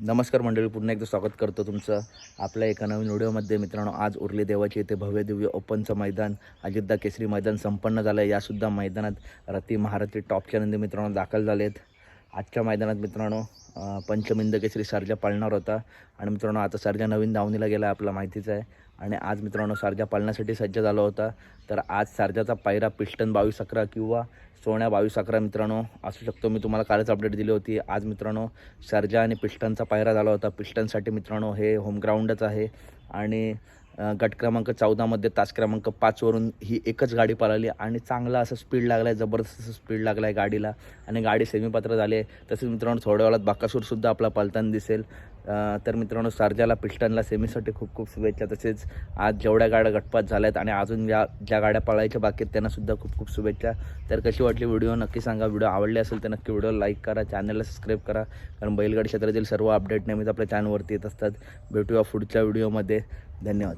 नमस्कार मंडळी पुन्हा एकदा स्वागत करतो तुमचं आपल्या एका नवीन व्हिडिओमध्ये. मित्रांनो आज उरली देवाची येथे भव्य दिव्य ओपनचं मैदान अयोध्या केसरी मैदान संपन्न झालं आहे यासुद्धा मैदानात रती महारथी टॉपच्या नंदी मित्रांनो दाखल झाले आहेत आजच्या मैदानात मित्रांनो पंचमिंद केसरी सारजा पाळणार होता. आणि मित्रांनो आता सारजा नवीन दावणीला गेला आहे आपला माहितीच आहे. आणि आज मित्रांनो सारजा पाळण्यासाठी सज्ज झाला होता. तर आज सारजाचा पायरा पिस्टन बावीस अकरा किंवा सोन्या बावीस अकरा मित्रांनो असू शकतो. मी तुम्हाला कालच अपडेट दिली होती. आज मित्रांनो सर्जा आणि पिस्टनचा पायरा झाला होता. पिस्टनसाठी मित्रांनो हे होमग्राऊंडच आहे. आणि गट क्रमांक चौदामध्ये तास क्रमांक पाचवरून ही एकच गाडी पळाली आणि चांगला असं स्पीड लागला आहे जबरदस्त स्पीड लागला आहे गाडीला. आणि गाडी सेमीपात्र झाली आहे. तसेच मित्रांनो थोड्या वेळात बाकासूरसुद्धा आपला पलताना दिसेल. तर मित्रांनो सारजाला पिस्टनला सेमीसाठी खूप खूप शुभेच्छा. तसेच आज जेवढ्या गाड्या गटपात झाल्या आहेत आणि अजून ज्या ज्या गाड्या पळायच्या बाकी आहेत त्यांनासुद्धा खूप खूप शुभेच्छा. तर कशी वाटली व्हिडिओ? नक्की सांगा. व्हिडिओ आवडले असेल तर नक्की व्हिडिओ लाईक करा चॅनलला सबस्क्राईब करा. कारण बैलगाडी क्षेत्रातील सर्व अपडेट नेहमीच आपल्या चॅनलवरती येत असतात. भेटूया पुढच्या व्हिडिओमध्ये. धन्यवाद.